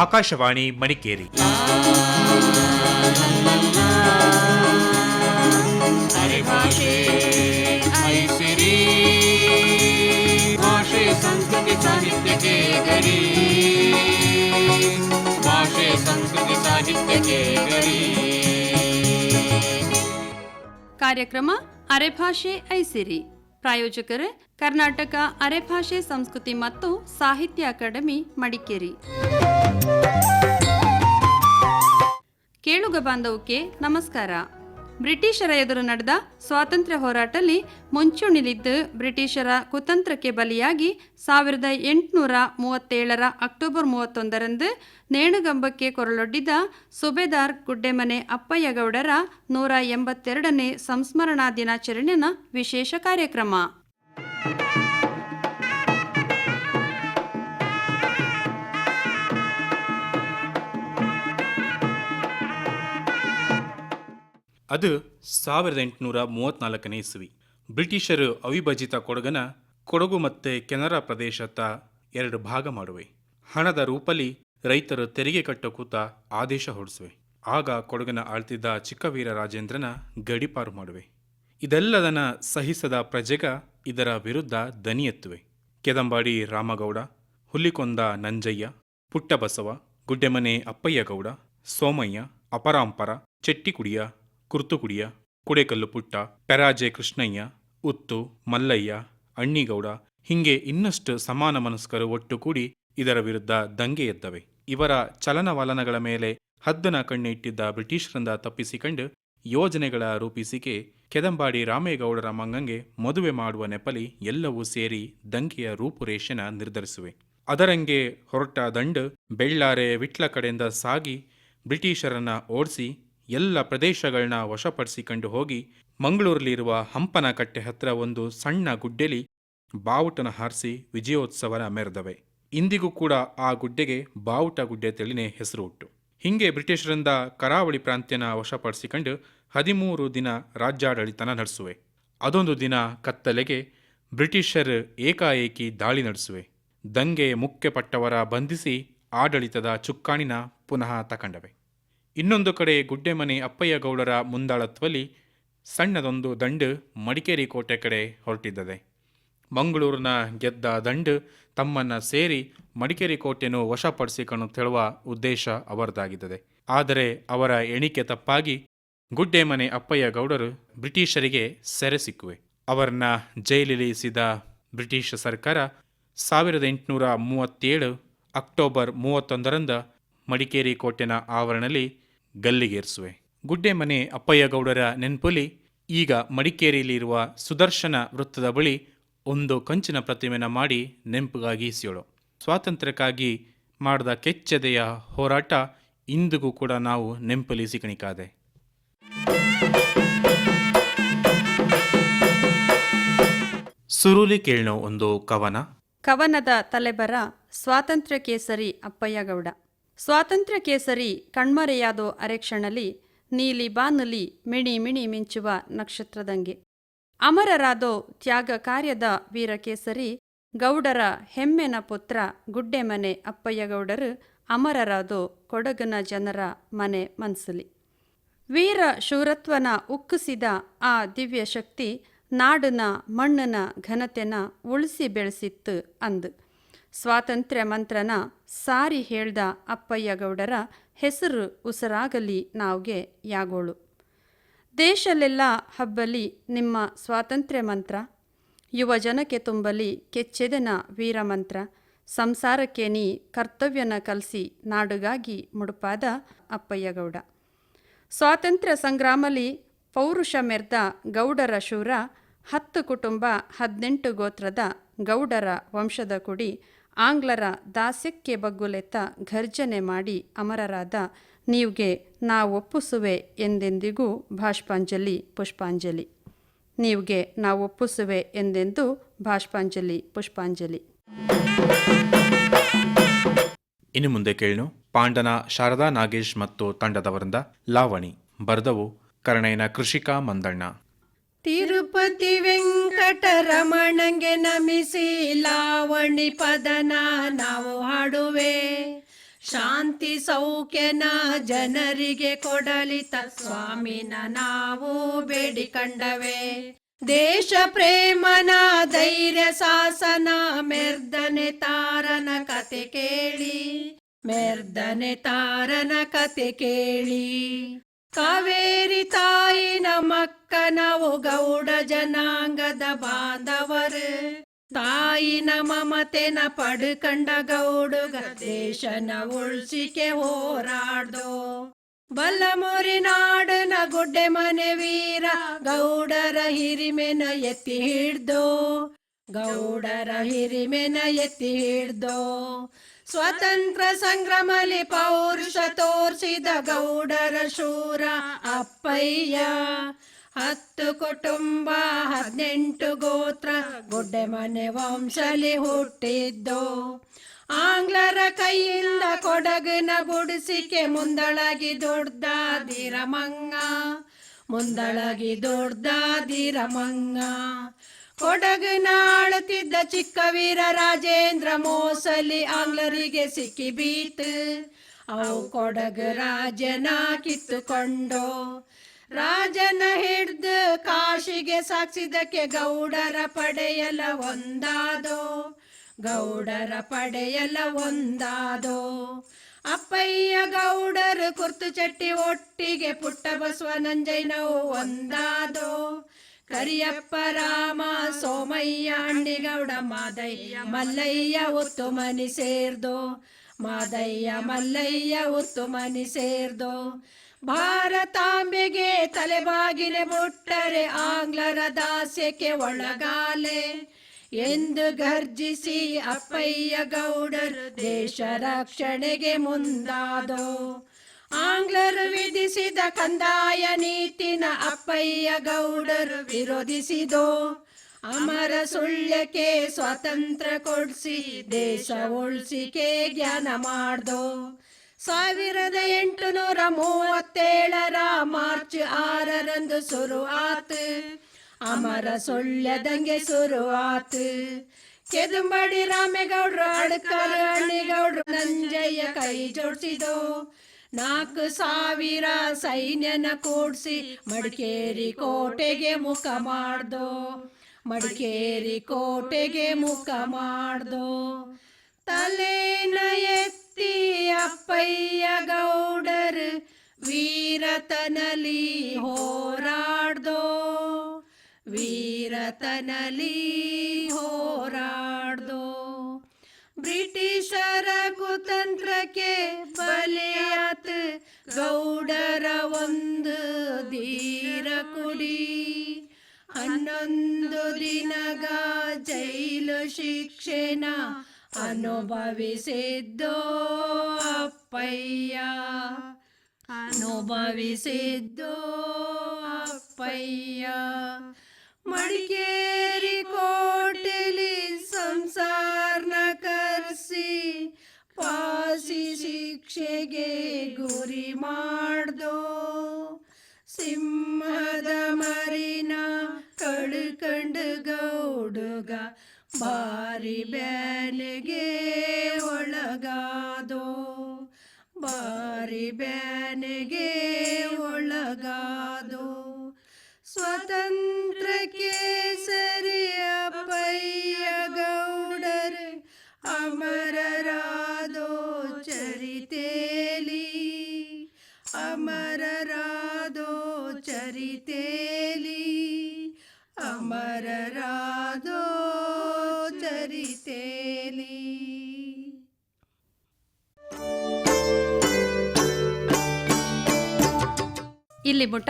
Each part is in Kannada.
ಆಕಾಶವಾಣಿ ಮಡಿಕೇರಿ. ಭಾಷೆ ಸಂಸ್ಕೃತಿ ಸಾಹಿತ್ಯಕ್ಕೆ ಗರಿ ಭಾಷೆ ಸಂಸ್ಕೃತಿ ಸಾಹಿತ್ಯಕ್ಕೆ ಗರಿ ಕಾರ್ಯಕ್ರಮ ಅರೆಭಾಷೆ ಐಸಿರಿ. ಪ್ರಾಯೋಜಕರು ಕರ್ನಾಟಕ ಅರೆಭಾಷೆ ಸಂಸ್ಕೃತಿ ಮತ್ತು ಸಾಹಿತ್ಯ ಅಕಾಡೆಮಿ ಮಡಿಕೇರಿ. ಕೇಳುಗ ಬಾಂಧವಕ್ಕೆ ನಮಸ್ಕಾರ. ಬ್ರಿಟಿಷರ ಎದುರು ನಡೆದ ಸ್ವಾತಂತ್ರ್ಯ ಹೋರಾಟದಲ್ಲಿ ಮುಂಚೂಣಿಲಿದ್ದು ಬ್ರಿಟಿಷರ ಕುತಂತ್ರಕ್ಕೆ ಬಲಿಯಾಗಿ ಸಾವಿರದ ಎಂಟುನೂರ ಮೂವತ್ತೇಳರ ಅಕ್ಟೋಬರ್ ಮೂವತ್ತೊಂದರಂದು ನೇಣುಗಂಬಕ್ಕೆ ಕೊರಳೊಡ್ಡಿದ ಸುಬೇದಾರ್ ಗುಡ್ಡೆಮನೆ ಅಪ್ಪಯ್ಯಗೌಡರ ನೂರ ಎಂಬತ್ತೆರಡನೇ ಸಂಸ್ಮರಣಾ ದಿನಾಚರಣೆಯ ವಿಶೇಷ ಕಾರ್ಯಕ್ರಮ. ಅದು ಸಾವಿರದ ಎಂಟುನೂರ ಮೂವತ್ತ್ನಾಲ್ಕನೇ ಇಸ್ವಿ. ಬ್ರಿಟಿಷರು ಅವಿಭಜಿತ ಕೊಡಗನ ಕೊಡಗು ಮತ್ತೆ ಕೆನರಾ ಪ್ರದೇಶದ ಎರಡು ಭಾಗ ಮಾಡುವೆ. ಹಣದ ರೂಪಲಿ ರೈತರು ತೆರಿಗೆ ಕಟ್ಟೋಕೂತ ಆದೇಶ ಹೊರಡಿಸುವೆ. ಆಗ ಕೊಡಗನ ಆಳ್ತಿದ್ದ ಚಿಕ್ಕವೀರ ರಾಜೇಂದ್ರನ ಗಡಿಪಾರು ಮಾಡುವೆ. ಇದೆಲ್ಲದನ್ನ ಸಹಿಸದ ಪ್ರಜೆಗ ಇದರ ವಿರುದ್ಧ ದನಿ ಎತ್ತುವೆ. ಕೆದಂಬಾಡಿ ರಾಮಗೌಡ, ಹುಲ್ಲಿಕೊಂದ ನಂಜಯ್ಯ, ಪುಟ್ಟಬಸವ, ಗುಡ್ಡೆಮನೆ ಅಪ್ಪಯ್ಯಗೌಡ, ಸೋಮಯ್ಯ, ಅಪರಾಂಪರ, ಚೆಟ್ಟಿಕುಡಿಯ ಕುರ್ತುಕುಡಿಯ, ಕುಡೇಕಲ್ಲು ಪುಟ್ಟ, ಪೆರಾಜೆ ಕೃಷ್ಣಯ್ಯ, ಉತ್ತು, ಮಲ್ಲಯ್ಯ, ಅಣ್ಣಿಗೌಡ ಹಿಂಗೆ ಇನ್ನಷ್ಟು ಸಮಾನ ಮನಸ್ಕರು ಒಟ್ಟುಗೂಡಿ ಇದರ ವಿರುದ್ಧ ದಂಗೆ ಎದ್ದವೆ. ಇವರ ಚಲನವಲನಗಳ ಮೇಲೆ ಹದ್ದನ ಕಣ್ಣಿಟ್ಟಿದ್ದ ಬ್ರಿಟಿಷರಿಂದ ತಪ್ಪಿಸಿಕೊಂಡು ಯೋಜನೆಗಳ ರೂಪಿಸಿಕೆ ಕೆದಂಬಾಡಿ ರಾಮೇಗೌಡರ ಮಂಗಂಗೆ ಮದುವೆ ಮಾಡುವ ನೆಪಲಿ ಎಲ್ಲವೂ ಸೇರಿ ದಂಗೆಯ ರೂಪುರೇಷೆನ ನಿರ್ಧರಿಸುವೆ. ಅದರಂಗೆ ಹೊರಟ ದಂಡು ಬೆಳ್ಳಾರೆ ವಿಟ್ಲ ಕಡೆಯಿಂದ ಸಾಗಿ ಬ್ರಿಟಿಷರನ್ನ ಓಡಿಸಿ ಎಲ್ಲ ಪ್ರದೇಶಗಳನ್ನ ವಶಪಡಿಸಿಕೊಂಡು ಹೋಗಿ ಮಂಗಳೂರಲ್ಲಿರುವ ಹಂಪನ ಕಟ್ಟೆ ಹತ್ರ ಒಂದು ಸಣ್ಣ ಗುಡ್ಡೆಲಿ ಬಾವುಟನ ಹಾರಿಸಿ ವಿಜಯೋತ್ಸವನ ಮೆರೆದವೆ. ಇಂದಿಗೂ ಕೂಡ ಆ ಗುಡ್ಡೆಗೆ ಬಾವುಟ ಗುಡ್ಡೆ ತೆಳಿನೇ ಹೆಸರು ಉಟ್ಟು ಹಿಂಗೆ ಬ್ರಿಟಿಷರಿಂದ ಕರಾವಳಿ ಪ್ರಾಂತ್ಯನ ವಶಪಡಿಸಿಕೊಂಡು ಹದಿಮೂರು ದಿನ ರಾಜ್ಯಾಡಳಿತನ ನಡೆಸುವೆ. ಅದೊಂದು ದಿನ ಕತ್ತಲೆಗೆ ಬ್ರಿಟಿಷರ್ ಏಕಾಏಕಿ ದಾಳಿ ನಡೆಸುವೆ. ದಂಗೆ ಮುಖ್ಯಪಟ್ಟವರ ಬಂಧಿಸಿ ಆಡಳಿತದ ಚುಕ್ಕಾಣಿನ ಪುನಃ ತಕಂಡವೆ. ಇನ್ನೊಂದು ಕಡೆ ಗುಡ್ಡೆಮನೆ ಅಪ್ಪಯ್ಯಗೌಡರ ಮುಂದಾಳತ್ವಲ್ಲಿ ಸಣ್ಣದೊಂದು ದಂಡು ಮಡಿಕೇರಿ ಕೋಟೆ ಕಡೆ ಹೊರಟಿದ್ದದೆ. ಮಂಗಳೂರಿನ ಗೆದ್ದ ದಂಡು ತಮ್ಮನ್ನ ಸೇರಿ ಮಡಿಕೇರಿ ಕೋಟೆಯನ್ನು ವಶಪಡಿಸಿಕೊಂಡು ತೆಳುವ ಉದ್ದೇಶ ಅವರದಾಗಿದ್ದದೆ. ಆದರೆ ಅವರ ಎಣಿಕೆ ತಪ್ಪಾಗಿ ಗುಡ್ಡೆಮನೆ ಅಪ್ಪಯ್ಯಗೌಡರು ಬ್ರಿಟಿಷರಿಗೆ ಸೆರೆ ಸಿಕ್ಕುವೆ. ಅವರನ್ನ ಜೈಲಿಳಿಸಿದ ಬ್ರಿಟಿಷ್ ಸರ್ಕಾರ ಸಾವಿರದ ಎಂಟುನೂರ ಮೂವತ್ತೇಳು ಅಕ್ಟೋಬರ್ ಮೂವತ್ತೊಂದರಂದ ಮಡಿಕೇರಿ ಕೋಟೆನ ಆವರಣದಲ್ಲಿ ಗಲ್ಲಿಗೇರಿಸುವೆ. ಗುಡ್ಡೆಮನೆ ಅಪ್ಪಯ್ಯಗೌಡರ ನೆನ್ಪುಲಿ ಈಗ ಮಡಿಕೇರಿಯಲ್ಲಿರುವ ಸುದರ್ಶನ ವೃತ್ತದ ಬಳಿ ಒಂದು ಕಂಚಿನ ಪ್ರತಿಮೆನ ಮಾಡಿ ನೆನಪಿಗಾಗಿ ಇಸಿಯೋಳು ಸ್ವಾತಂತ್ರ್ಯಕ್ಕಾಗಿ ಮಾಡಿದ ಕೆಚ್ಚದೆಯ ಹೋರಾಟ ಇಂದಿಗೂ ಕೂಡ ನಾವು ನೆಂಪಲಿ ಸಿಕಣಿಕಾದೆ ಸುರುಲಿ ಕೇಳೋ ಒಂದು ಕವನ. ಕವನದ ತಲೆಬರ ಸ್ವಾತಂತ್ರ್ಯ ಕೇಸರಿ ಅಪ್ಪಯ್ಯಗೌಡ ಸ್ವಾತಂತ್ರ್ಯ ಕೇಸರಿ ಕಣ್ಮರೆಯಾದೋ ಅರೆಕ್ಷಣಲಿ ನೀಲಿ ಬಾನುಲಿ ಮಿಣಿ ಮಿಣಿ ಮಿಂಚುವ ನಕ್ಷತ್ರದಂಗೆ. ಅಮರರಾದೋ ತ್ಯಾಗ ಕಾರ್ಯದ ವೀರಕೇಸರಿ ಗೌಡರ ಹೆಮ್ಮೆನ ಪುತ್ರ ಗುಡ್ಡೆಮನೆ ಅಪ್ಪಯ್ಯಗೌಡರು ಅಮರರಾದೋ ಕೊಡಗನ ಜನರ ಮನೆ ಮನ್ಸಲಿ. ವೀರ ಶೂರತ್ವನ ಉಕ್ಕುಸಿದ ಆ ದಿವ್ಯ ಶಕ್ತಿ ನಾಡನ ಮಣ್ಣನ ಘನತೆನ ಉಳಿಸಿ ಬೆಳೆಸಿತ್ತು ಅಂದು. ಸ್ವಾತಂತ್ರ್ಯ ಮಂತ್ರನ ಸಾರಿ ಹೇಳ್ದ ಅಪ್ಪಯ್ಯಗೌಡರ ಹೆಸರು ಉಸಿರಾಗಲಿ ನಾವ್ಗೆ ಯಾಗೋಳು. ದೇಶಲೆಲ್ಲ ಹಬ್ಬಲಿ ನಿಮ್ಮ ಸ್ವಾತಂತ್ರ್ಯ ಮಂತ್ರ ಯುವ ಜನಕ್ಕೆ ತುಂಬಲಿ ಕೆಚ್ಚೆದೆನ ವೀರಮಂತ್ರ, ಸಂಸಾರಕ್ಕೆ ನೀ ಕರ್ತವ್ಯನ ಕಲಸಿ ನಾಡುಗಾಗಿ ಮುಡುಪಾದ ಅಪ್ಪಯ್ಯಗೌಡ ಸ್ವಾತಂತ್ರ್ಯ ಸಂಗ್ರಾಮಲಿ ಪೌರುಷ ಮೆರ್ದ ಗೌಡರ ಶೂರ, ಹತ್ತು ಕುಟುಂಬ ಹದಿನೆಂಟು ಗೋತ್ರದ ಗೌಡರ ವಂಶದ ಕುಡಿ ಆಂಗ್ಲರ ದಾಸ್ಯಕ್ಕೆ ಬಗ್ಗುಲೆತ್ತ ಘರ್ಜನೆ ಮಾಡಿ ಅಮರರಾದ ನೀವ್ಗೆ ನಾ ಒಪ್ಪಿಸುವೆ ಎಂದೆಂದಿಗೂ ಭಾಷ್ಪಾಂಜಲಿ ಪುಷ್ಪಾಂಜಲಿ. ನೀವ್ಗೆ ನಾ ಒಪ್ಪಿಸುವೆ ಎಂದೆಂದು ಭಾಷ್ಪಾಂಜಲಿ ಪುಷ್ಪಾಂಜಲಿ. ಇನ್ನು ಮುಂದೆ ಕೇಳು ಪಾಂಡನ ಶಾರದಾ ನಾಗೇಶ್ ಮತ್ತು ತಂಡದವರಿಂದ ಲಾವಣಿ ಬರ್ದವು ಕರ್ಣಯ್ಯನ ಕೃಷಿಕಾ ಮಂದಣ್ಣ. ತಿರುಪತಿ ವೆಂಕಟರಮಣಂಗೆ ನಮಿಸಿ ಲಾವಣಿ ಪದನ ನಾವು ಹಾಡುವೆ. ಶಾಂತಿ ಸೌಖ್ಯನ ಜನರಿಗೆ ಕೊಡಲಿತ ಸ್ವಾಮಿನ ನಾವು ಬೇಡಿಕಂಡವೆ ದೇಶ ಪ್ರೇಮನ ಧೈರ್ಯ ಸಾಸನ ಮೆರ್ದನೆ ತಾರನ ಕತೆ ಕೇಳಿ. ಮೆರ್ದನೆ ತಾರನ ಕತೆ ಕೇಳಿ. ಕಾವೇರಿ ತಾಯಿ ನಮ್ಮಕ್ಕನ ಗೌಡ ಜನಾಂಗದ ಬಾಂಧವರು. ತಾಯಿನ ಮಮತೆನ ಪಡ್ಕಂಡ ಗೌಡುಗ ದೇಶನ ಉಳ್ಸಿಕೆ ಹೋರಾಡ್ದೋ. ಬಲ್ಲಮುರಿ ನಾಡನ ಗುಡ್ಡೆ ಮನೆ ವೀರ ಗೌಡರ ಹಿರಿಮೆನ ಎತ್ತಿ ಹಿಡ್ದೋ. ಗೌಡರ ಹಿರಿಮೆನ ಎತ್ತಿ ಹಿಡ್ದೋ. ಸ್ವತಂತ್ರ ಸಂಗ್ರಮಲಿ ಪೌರುಷ ತೋರಿಸಿದ ಗೌಡರ ಶೂರ ಅಪ್ಪಯ್ಯ. ಹತ್ತು ಕುಟುಂಬ, ಹದಿನೆಂಟು ಗೋತ್ರ, ಗುಡ್ಡೆ ಮನೆ ವಂಶಲಿ ಹುಟ್ಟಿದ್ದು. ಆಂಗ್ಲರ ಕೈಯಿಂದ ಕೊಡಗಿನ ಗುಡಿಸಿಕೆ ಮುಂದಳಗಿ ದೊಡ್ಡ ಮಂಗ ಮುಂದಳಗಿ ದೊಡ್ಡದಿರ ಮಂಗ ಕೊಡಗಿನ ಚಿಕ್ಕ ವೀರ ರಾಜೇಂದ್ರ ಮೋಸಲಿ ಆಂಗ್ಲರಿಗೆ ಸಿಕ್ಕಿ ಬೀತು ಅವು ಕೊಡಗು ರಾಜನ ಕಿತ್ತುಕೊಂಡು ರಾಜನ ಹಿಡ್ದು ಕಾಶಿಗೆ ಸಾಕ್ಸಿದಕ್ಕೆ ಗೌಡರ ಪಡೆಯಲ ಒಂದಾದೋ. ಗೌಡರ ಪಡೆಯಲ ಒಂದಾದೋ. ಅಪ್ಪಯ್ಯ ಗೌಡರು ಕುರ್ತು ಚಟ್ಟಿ ಒಟ್ಟಿಗೆ ಪುಟ್ಟ ಬಸವ ನಂಜಯ್ಯನವು ಒಂದಾದೋ. ಕರಿಯಪ್ಪ ರಾಮ, ಸೋಮಯ್ಯ ಅಣ್ಣಿಗೌಡ ಮಾದಯ್ಯ, ಮಲ್ಲಯ್ಯ ಒತ್ತು ಮನಿ ಸೇರ್ದೋ. ಮಾದಯ್ಯ, ಮಲ್ಲಯ್ಯ ಒತ್ತು ಮನಿ ಸೇರ್ದೋ. ಭಾರತಾಂಬೆಗೆ ತಲೆಬಾಗಿಲೆ ಮುಟ್ಟರೆ ಆಂಗ್ಲರ ದಾಸ್ಯಕ್ಕೆ ಒಳಗಾಲೆ. ಎಂದು ಗರ್ಜಿಸಿ ಅಪ್ಪಯ್ಯ ಗೌಡರು ದೇಶ ರಕ್ಷಣೆಗೆ ಮುಂದಾದೋ. ಆಂಗ್ಲರು ವಿಧಿಸಿದ ಕಂದಾಯ ನೀತಿನ ಅಪ್ಪಯ್ಯ ಗೌಡರು ವಿರೋಧಿಸಿದೋ? ಅಮರ ಸುಳ್ಯಕ್ಕೆ ಸ್ವಾತಂತ್ರ್ಯ ಕೊಡ್ಸಿ, ದೇಶ ಉಳ್ಸಿಕೆ ಜ್ಞಾನ ಮಾಡ್ದೋ? ಸಾವಿರದ ಎಂಟುನೂರ ಮೂವತ್ತೇಳರ ಮಾರ್ಚ್ ಆರರಂದು ಶುರುವಾತ್. ಅಮರ ಸುಳ್ಯದಂಗೆ ಶುರುವಾತ್. ಕೆದುಂಬಡಿ ರಾಮೇಗೌಡ್ರು ಅಡ್ಕರ ಹಳ್ಳಿಗೌಡ್ರು ನಂಜಯ್ಯ ಕೈ ಜೋಡಿಸಿದೋ? ನಾಲ್ಕು ಸಾವಿರ ಸೈನ್ಯನ ಕೂಡ್ಸಿ ಮಡಿಕೇರಿ ಕೋಟೆಗೆ ಮುಖ ಮಾಡ್ದೋ. ಮಡಿಕೇರಿ ಕೋಟೆಗೆ ಮುಖ ಮಾಡ್ದೋ. ತಲೆನ ಎತ್ತಿ ಅಪ್ಪಯ್ಯ ಗೌಡರ್ ವೀರತನಲಿ ಹೋರಾಡ್ದೋ. ವೀರತನಲಿ ಹೋರಾಡ್ದೋ. ಬ್ರಿಟಿಷರ ಕುತಂತ್ರಕ್ಕೆ ಬಲಿಯಾತ್ ಕುಡಿ. ಹನ್ನೊಂದು ದಿನಗ ಜೈಲು ಶಿಕ್ಷೆನ ಅನುಭವಿಸಿದ್ದೋ ಅಪ್ಪಯ್ಯ. ಅನುಭವಿಸಿದ್ದೋ ಅಪ್ಪಯ್ಯ. ಮಡಿಕೇರಿ ಗೌಡುಗ ಬಾರಿ ಬ್ಯಾನೆಗೆ ಒಳಗಾದೋ ಬಾರಿ ಬ್ಯಾನೆಗೆ ಒಳಗಾದೋ ಸ್ವತಂತ್ರಕ್ಕೆ ಇಲ್ಲಿ ಮುಟ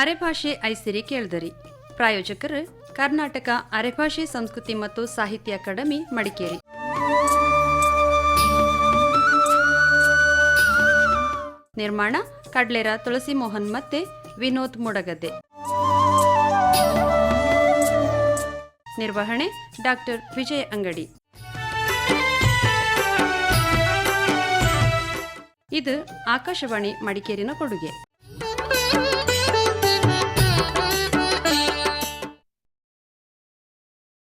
ಅರೆಭಾಷೆ ಐಸಿರಿ ಕೇಳ್ದರಿ. ಪ್ರಾಯೋಜಕರು ಕರ್ನಾಟಕ ಅರೆಭಾಷೆ ಸಂಸ್ಕೃತಿ ಮತ್ತು ಸಾಹಿತ್ಯ ಅಕಾಡೆಮಿ, ಮಡಿಕೇರಿ. ನಿರ್ಮಾಣ ಕಡ್ಲೇರ ತುಳಸಿ ಮೋಹನ್ ಮತ್ತೆ ವಿನೋದ್ ಮುಡಗದ್ದೆ. ನಿರ್ವಹಣೆ ಡಾಕ್ಟರ್ ವಿಜಯ ಅಂಗಡಿ. ಇದು ಆಕಾಶವಾಣಿ ಮಡಿಕೇರಿನ ಕೊಡುಗೆ.